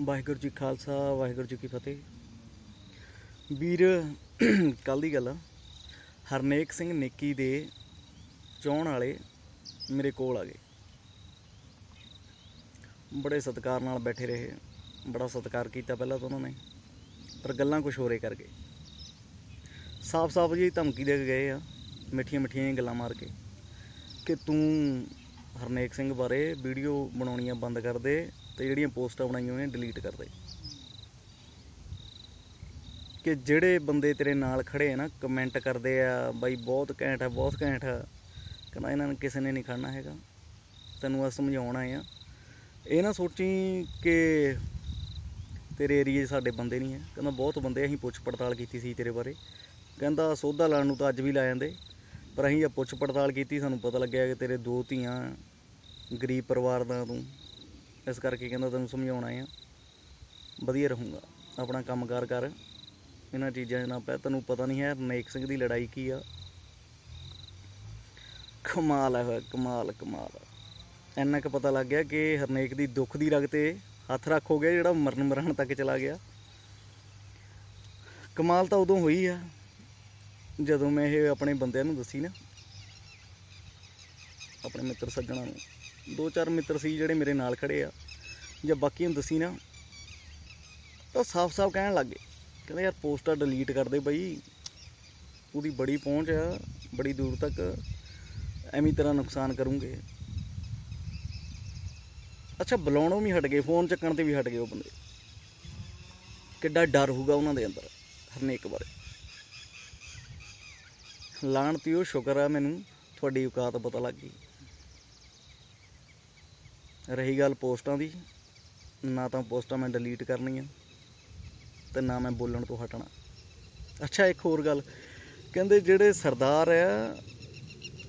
ਵਾਹਿਗੁਰੂ ਜੀ ਖਾਲਸਾ, ਵਾਹਿਗੁਰੂ ਜੀ ਕੀ ਫਤਿਹ। ਵੀਰ ਕੱਲ ਦੀ ਗੱਲ ਆ। ਹਰਨੇਕ ਸਿੰਘ ਨੇਕੀ ਦੇ ਚੋਣ ਵਾਲੇ ਮੇਰੇ ਕੋਲ ਆ ਗਏ। ਬੜੇ ਸਤਿਕਾਰ ਨਾਲ ਬੈਠੇ ਰਹੇ। ਬੜਾ ਸਤਿਕਾਰ ਕੀਤਾ ਪਹਿਲਾਂ ਤਾਂ ਉਹਨਾਂ ਨੇ, ਪਰ ਗੱਲਾਂ ਕੁਝ ਹੋਰੇ ਕਰ ਗਏ। ਸਾਫ਼-ਸਾਫ਼ ਜੀ ਧਮਕੀ ਦੇ ਕੇ ਗਏ ਆ, ਮਿੱਠੀਆਂ ਮਿੱਠੀਆਂ ਜਿਹੀਆਂ ਗੱਲਾਂ ਮਾਰ ਕੇ ਕਿ ਤੂੰ ਹਰਨੇਕ ਸਿੰਘ ਬਾਰੇ ਵੀਡੀਓ ਬਣਾਉਣੀਆਂ ਬੰਦ ਕਰ ਦੇ ਤੇ ਜਿਹੜੀਆਂ ਪੋਸਟਾਂ ਬਣਾਈਆਂ ਹੋਈਆਂ ਡਿਲੀਟ ਕਰ ਦੇ ਕਿ ਜਿਹੜੇ ਬੰਦੇ ਤੇਰੇ ਨਾਲ ਖੜੇ ਆ ਨਾ ਕਮੈਂਟ ਕਰਦੇ ਆ, ਬਾਈ ਬਹੁਤ ਘੈਂਟ ਆ, ਬਹੁਤ ਘੈਂਟ ਆ, ਕਹਿੰਦਾ ਇਹਨਾਂ ਨੂੰ ਕਿਸੇ ਨੇ ਨਹੀਂ ਖੜਨਾ ਹੈਗਾ। ਤੈਨੂੰ ਆ ਸਮਝਾਉਣਾ ਆ ਇਹ ਨਾ ਸੋਚੀ ਕਿ ਤੇਰੇ ਏਰੀਏ 'ਚ ਸਾਡੇ ਬੰਦੇ ਨਹੀਂ ਹੈ ਕਹਿੰਦਾ ਬਹੁਤ ਬੰਦੇ ਅਸੀਂ ਪੁੱਛ ਪੜਤਾਲ ਕੀਤੀ ਸੀ ਤੇਰੇ ਬਾਰੇ। ਕਹਿੰਦਾ ਸੋਧਾ ਲਾਣ ਨੂੰ ਤਾਂ ਅੱਜ ਵੀ ਲਾ ਜਾਂਦੇ। ਪਰ ਅਸੀਂ ਇਹ ਪੁੱਛ ਪੜਤਾਲ ਕੀਤੀ, ਸਾਨੂੰ ਪਤਾ ਲੱਗਿਆ ਕਿ ਤੇਰੇ ਦੋ ਧੀਆਂ, ਗਰੀਬ ਪਰਿਵਾਰ ਦਾ ਤੂੰ। ਇਸ ਕਰਕੇ ਕਹਿੰਦਾ ਤੈਨੂੰ ਸਮਝਾਉਣਾ ਆ। ਵਧੀਆ ਰਹੂੰਗਾ। ਆਪਣਾ ਕੰਮਕਾਰ ਕਰ। ਇਹਨਾਂ ਚੀਜ਼ਾਂ 'ਚ ਨਾ ਪੈ ਤੈਨੂੰ ਪਤਾ ਨਹੀਂ ਹੈ ਨੇਕ ਸਿੰਘ ਦੀ ਲੜਾਈ ਕੀ ਆ। ਕਮਾਲ ਹੈ ਕਮਾਲ ਕਮਾਲ। ਇੰਨਾ ਕੁ ਪਤਾ ਲੱਗ ਗਿਆ ਕਿ ਹਰਨੇਕ ਦੀ ਦੁੱਖ ਦੀ ਰਗ ਤੇ ਹੱਥ ਰੱਖ ਹੋ ਗਿਆ ਜਿਹੜਾ ਮਰਨ ਮਰਨ ਤੱਕ ਚਲਾ ਗਿਆ। ਕਮਾਲ ਤਾਂ ਉਦੋਂ ਹੋਈ ਆ। ਜਦੋਂ ਮੈਂ ਇਹ ਆਪਣੇ ਬੰਦਿਆਂ ਨੂੰ ਦੱਸੀ ਨਾ ਆਪਣੇ ਮਿੱਤਰ ਸੱਜਣਾ ਨੂੰ। ਦੋ ਚਾਰ ਮਿੱਤਰ ਸੀ ਜਿਹੜੇ ਮੇਰੇ ਨਾਲ ਖੜੇ ਆ। ਜਾਂ ਬਾਕੀ ਨੂੰ ਦੱਸੀ ਨਾ, ਤਾਂ ਸਾਫ਼-ਸਾਫ਼ ਕਹਿਣ ਲੱਗ ਗਏ। ਕਹਿੰਦੇ, ਯਾਰ, ਪੋਸਟਾਂ ਡਿਲੀਟ ਕਰ ਦੇ ਬਈ। ਉਹਦੀ ਬੜੀ ਪਹੁੰਚ ਆ, ਬੜੀ ਦੂਰ ਤੱਕ। ਐਵੇਂ ਤਰ੍ਹਾਂ ਨੁਕਸਾਨ ਕਰੂੰਗੇ। ਅੱਛਾ, ਬੁਲਾਉਣੋਂ ਵੀ ਹਟ ਗਏ, ਫੋਨ ਚੱਕਣ ਤੇ ਵੀ ਹਟ ਗਏ ਉਹ ਬੰਦੇ। ਕਿੱਡਾ ਡਰ ਹੋਊਗਾ ਉਹਨਾਂ ਦੇ ਅੰਦਰ, ਹਰਨੇਕ ਬਾਰੇ ਲਾਣਤੀਓ ਸ਼ੁਕਰ ਆ ਮੈਨੂੰ, ਤੁਹਾਡੀ ਔਕਾਤ ਪਤਾ ਲੱਗ ਗਈ। ਰਹੀ ਗੱਲ ਪੋਸਟਾਂ ਦੀ, ਨਾ ਤਾਂ ਪੋਸਟਾਂ ਮੈਂ ਡਿਲੀਟ ਕਰਨੀਆਂ ਤੇ ਨਾ ਮੈਂ ਬੋਲਣ ਤੋਂ ਹਟਣਾ। ਅੱਛਾ, ਇੱਕ ਹੋਰ ਗੱਲ। ਕਹਿੰਦੇ ਜਿਹੜੇ ਸਰਦਾਰ ਆ,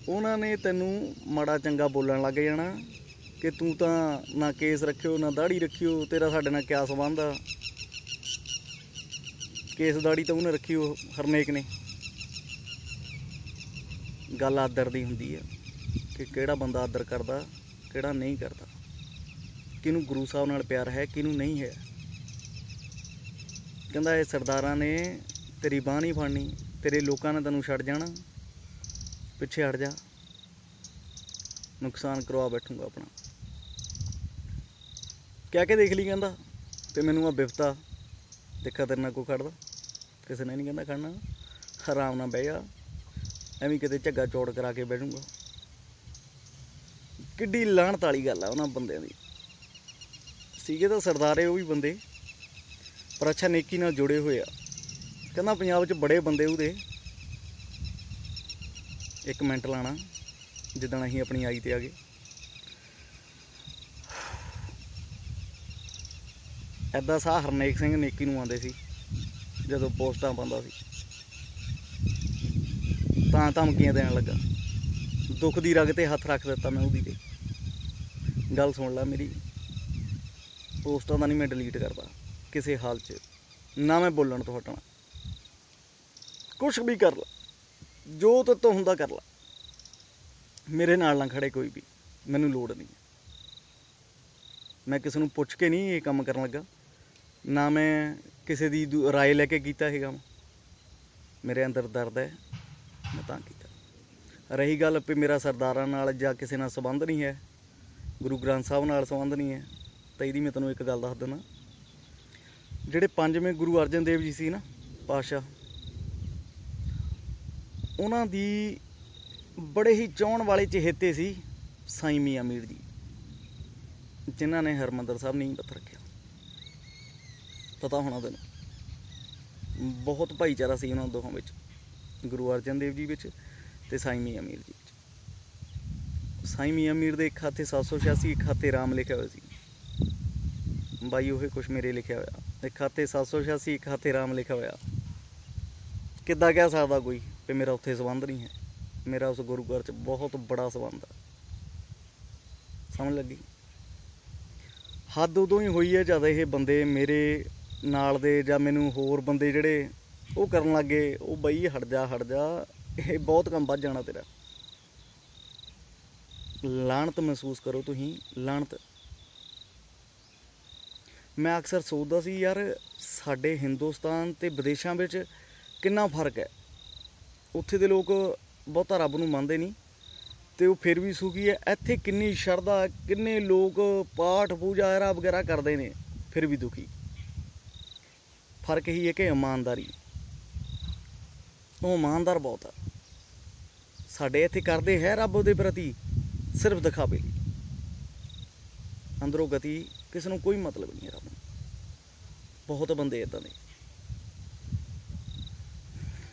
ਉਹਨਾਂ ਨੇ ਤੈਨੂੰ ਮਾੜਾ ਚੰਗਾ ਬੋਲਣ ਲੱਗ ਜਾਣਾ ਕਿ ਤੂੰ ਤਾਂ ਨਾ ਕੇਸ ਰੱਖਿਓ, ਨਾ ਦਾੜੀ ਰੱਖਿਓ, ਤੇਰਾ ਸਾਡੇ ਨਾਲ ਕਿਆ ਸੰਬੰਧ ਆ? ਕੇਸ ਦਾੜੀ ਤਾਂ ਉਹਨੇ ਰੱਖੀ ਉਹ ਹਰਨੇਕ ਨੇ। ਗੱਲ ਆਦਰ ਦੀ ਹੁੰਦੀ ਆ ਕਿ ਕਿਹੜਾ ਬੰਦਾ ਆਦਰ ਕਰਦਾ, ਕਿਹੜਾ ਨਹੀਂ ਕਰਦਾ। ਕਿਹਨੂੰ ਗੁਰੂ ਸਾਹਿਬ ਨਾਲ ਪਿਆਰ ਹੈ, ਕਿਹਨੂੰ ਨਹੀਂ ਹੈ। ਕਹਿੰਦਾ ਇਹ ਸਰਦਾਰਾਂ ਨੇ ਤੇਰੀ ਬਾਹ ਨਹੀਂ ਫੜਨੀ, ਤੇਰੇ ਲੋਕਾਂ ਨੇ ਤੈਨੂੰ ਛੱਡ ਜਾਣਾ, ਪਿੱਛੇ ਹਟ ਜਾ। ਨੁਕਸਾਨ ਕਰਵਾ ਬੈਠੂਗਾ ਆਪਣਾ। ਕਹਿ ਕੇ ਦੇਖ ਲਈ ਕਹਿੰਦਾ, ਤੇ ਮੈਨੂੰ ਆ ਬਿਫਤਾ ਦੇਖਾ ਤੇਰੇ ਨਾਲ ਕੋਈ ਖੜਦਾ। ਕਿਸੇ ਨੇ ਨਹੀਂ ਕਹਿੰਦਾ ਖੜਨਾ। ਆਰਾਮ ਨਾਲ ਬਹਿ ਜਾ। ਐਵੇਂ ਕਿਤੇ ਝੱਗਾ ਚੋੜ ਕਰਾ ਕੇ ਬੈਠੂਗਾ ਕਿੱਡੀ ਲਾਹਣਤ ਵਾਲੀ ਗੱਲ ਆ ਉਹਨਾਂ ਬੰਦਿਆਂ ਦੀ। ਸੀਗੇ ਤਾਂ ਸਰਦਾਰੇ ਉਹ ਵੀ ਬੰਦੇ, ਪਰ ਅੱਛਾ ਨੇਕੀ ਨਾਲ ਜੁੜੇ ਹੋਏ ਆ। ਕਹਿੰਦਾ ਪੰਜਾਬ 'ਚ ਬੜੇ ਬੰਦੇ ਉਹਦੇ। ਇੱਕ ਮਿੰਟ ਲਾਣਾ, ਜਿੱਦਣ ਅਸੀਂ ਆਪਣੀ ਆਈ ਤੇ ਆ ਗਏ। ਐਦਾਂ ਸਾਹ ਹਰਨੇਕ ਸਿੰਘ ਨੇਕੀ ਨੂੰ ਆਉਂਦੇ ਸੀ, ਜਦੋਂ ਪੋਸਟਾਂ ਪਾਉਂਦਾ ਸੀ। ਤਾਂ ਧਮਕੀਆਂ ਦੇਣ ਲੱਗਾ। ਦੁੱਖ ਦੀ ਰਗ ਤੇ ਹੱਥ ਰੱਖ ਦਿੱਤਾ ਮੈਂ ਉਹਦੀ ਤੇ। ਗੱਲ ਸੁਣ ਲੈ ਮੇਰੀ। ਪੋਸਟਾਂ ਦਾ ਨਹੀਂ ਮੈਂ ਡਿਲੀਟ ਕਰਦਾ ਕਿਸੇ ਹਾਲ 'ਚ। ਨਾ ਮੈਂ ਬੋਲਣ ਤੋਂ ਹਟਣਾ। ਕੁਛ ਵੀ ਕਰ ਲਾ। ਜੋ ਤੇ ਤੋਂ ਹੁੰਦਾ ਕਰ ਲਾ। ਮੇਰੇ ਨਾਲ ਨਾ ਖੜੇ ਕੋਈ ਵੀ। ਮੈਨੂੰ ਲੋੜ ਨਹੀਂ। ਮੈਂ ਕਿਸੇ ਨੂੰ ਪੁੱਛ ਕੇ ਨਹੀਂ ਇਹ ਕੰਮ ਕਰਨ ਲੱਗਾ। ਨਾ ਮੈਂ ਕਿਸੇ ਦੀ ਦੂ- ਰਾਏ ਲੈ ਕੇ ਕੀਤਾ ਇਹ ਕੰਮ। ਮੇਰੇ ਅੰਦਰ ਦਰਦ ਹੈ। ਮੈਂ ਤਾਂ ਕੀਤਾ। ਰਹੀ ਗੱਲ ਵੀ ਮੇਰਾ ਸਰਦਾਰਾਂ ਨਾਲ ਜਾਂ ਕਿਸੇ ਨਾਲ ਸੰਬੰਧ ਨਹੀਂ ਹੈ। ਗੁਰੂ ਗ੍ਰੰਥ ਸਾਹਿਬ ਨਾਲ ਸੰਬੰਧ ਨਹੀਂ ਹੈ। ਤਾਂ ਇਹਦੀ ਮੈਂ ਤੁਹਾਨੂੰ ਇੱਕ ਗੱਲ ਦੱਸ ਦਿੰਦਾ। ਜਿਹੜੇ ਪੰਜਵੇਂ ਗੁਰੂ ਅਰਜਨ ਦੇਵ ਜੀ ਸੀ ਨਾ ਪਾਸ਼ਾ ਉਹਨਾਂ ਦੀ ਬੜੇ ਹੀ ਚਾਹਣ ਵਾਲੇ ਚਹੇਤੇ ਸੀ ਸਾਈਂ ਮੀਆਂ ਮੀਰ ਜੀ, ਜਿਨ੍ਹਾਂ ਨੇ ਹਰਮੰਦਰ ਸਾਹਿਬ ਨਹੀਂ ਪੱਥਰ ਰੱਖਿਆ। ਪਤਾ ਹੋਣਾ ਤੈਨੂੰ, ਬਹੁਤ ਭਾਈਚਾਰਾ ਸੀ ਉਹਨਾਂ ਦੋਹਾਂ ਵਿੱਚ, ਗੁਰੂ ਅਰਜਨ ਦੇਵ ਜੀ ਵਿੱਚ ਤੇ ਸਾਈਂ ਮੀਆਂ ਮੀਰ ਜੀ ਵਿੱਚ। ਸਾਈਂ ਮੀਆਂ ਮੀਰ ਦੇ ਇੱਕ ਹੱਥੇ 786 ਇੱਕ ਹੱਥੇ ਰਾਮ ਲਿਖਿਆ ਹੋਇਆ ਸੀ। ਬਾਈ ਉਹ ਕੁਛ ਮੇਰੇ ਲਿਖਿਆ ਹੋਇਆ। ਇੱਕ ਹੱਥੇ 786 ਇੱਕ ਹੱਥੇ ਰਾਮ ਲਿਖਿਆ ਹੋਇਆ। ਕਿੱਦਾਂ ਕਹਿ ਸਕਦਾ ਕੋਈ ਕਿ ਮੇਰਾ ਉੱਥੇ ਸੰਬੰਧ ਨਹੀਂ ਹੈ? ਮੇਰਾ ਉਸ ਗੁਰੂ ਘਰ 'ਚ ਬਹੁਤ ਬੜਾ ਸੰਬੰਧ ਹੈ ਸਮਝ ਲੱਗੀ? ਹੱਦ ਉਦੋਂ ਹੀ ਹੋਈ ਹੈ ਜਦ ਇਹ ਬੰਦੇ ਮੇਰੇ ਨਾਲ ਦੇ ਜਾਂ ਮੈਨੂੰ ਹੋਰ ਬੰਦੇ ਜਿਹੜੇ ਉਹ ਕਰਨ ਲੱਗੇ, ਉਹ ਬਈ ਹਟ ਜਾ ਹਟ ਜਾ, ਇਹ ਬਹੁਤ ਕੰਮ ਵੱਧ ਜਾਣਾ ਤੇਰਾ। ਲਾਣਤ ਮਹਿਸੂਸ ਕਰੋ ਤੁਸੀਂ ਲਾਣਤ ਮੈਂ ਅਕਸਰ ਸੋਚਦਾ ਸੀ, ਯਾਰ ਸਾਡੇ ਹਿੰਦੁਸਤਾਨ ਤੇ ਵਿਦੇਸ਼ਾਂ ਵਿੱਚ ਕਿੰਨਾ ਫ਼ਰਕ ਹੈ? ਉੱਥੇ ਦੇ ਲੋਕ ਬਹੁਤਾ ਰੱਬ ਨੂੰ ਮੰਨਦੇ ਨਹੀਂ ਤੇ ਉਹ ਫਿਰ ਵੀ ਸੁਖੀ ਹੈ। ਇੱਥੇ ਕਿੰਨੀ ਸ਼ਰਧਾ, ਕਿੰਨੇ ਲੋਕ ਪਾਠ ਪੂਜਾ ਐਰਾ ਵਗੈਰਾ ਕਰਦੇ ਨੇ, ਫਿਰ ਵੀ ਦੁਖੀ। ਫ਼ਰਕ ਹੀ ਹੈ ਕਿ ਇਮਾਨਦਾਰੀ। ਉਹ ਇਮਾਨਦਾਰ ਬਹੁਤ ਆ। ਸਾਡੇ ਇੱਥੇ ਕਰਦੇ ਹੈ ਰੱਬ ਦੇ ਪ੍ਰਤੀ ਸਿਰਫ ਦਿਖਾਵੇ। ਲਈ ਅੰਦਰੋਂ ਗਤੀ, ਕਿਸ ਨੂੰ ਕੋਈ ਮਤਲਬ ਨਹੀਂ ਹੈ ਰੱਬ ਬਹੁਤ ਬੰਦੇ ਇਦਾਂ ਦੇ।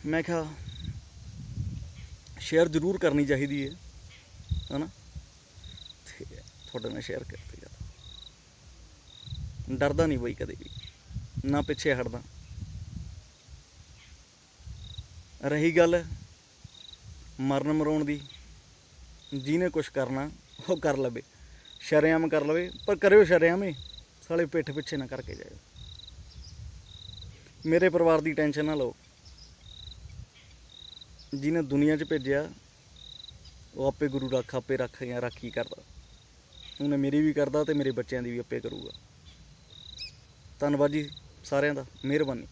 ਮੈਂ ਕਿਹਾ ਸ਼ੇਅਰ ਜ਼ਰੂਰ ਕਰਨੀ ਚਾਹੀਦੀ ਹੈ ਹਨਾ? ਤੇ ਤੁਹਾਡੇ ਨਾਲ ਸ਼ੇਅਰ ਕਰਤੀ ਗੱਲ ਡਰਦਾ ਨਹੀਂ ਬਈ ਕਦੇ ਵੀ, ਨਾ ਪਿੱਛੇ ਹਟਦਾ। ਰਹੀ ਗੱਲ ਮਰਨ ਮਰਾਉਣ ਦੀ, ਜਿਹਨੇ ਕੁਝ ਕਰਨਾ, ਉਹ ਕਰ ਲਵੇ। ਸ਼ਰੇਆਮ ਕਰ ਲਵੇ, ਪਰ ਕਰਿਓ ਸ਼ਰੇਆਮ ਹੀ, ਸਾਲੇ ਪਿੱਠ ਪਿੱਛੇ ਨਾ ਕਰਕੇ ਜਾਇਓ। ਮੇਰੇ ਪਰਿਵਾਰ ਦੀ ਟੈਨਸ਼ਨ ਨਾ ਲਓ। ਜਿਹਨੇ ਦੁਨੀਆ 'ਚ ਭੇਜਿਆ, ਉਹ ਆਪੇ ਗੁਰੂ ਰੱਖ, ਆਪੇ ਰੱਖ ਜਾਂ ਰਾਖੀ ਕਰਦਾ। ਉਹਨੇ ਮੇਰੀ ਵੀ ਕਰਦਾ ਤੇ ਮੇਰੇ ਬੱਚਿਆਂ ਦੀ ਵੀ ਆਪੇ ਕਰੂਗਾ। ਧੰਨਵਾਦ ਜੀ ਸਾਰਿਆਂ ਦਾ, ਮਿਹਰਬਾਨੀ।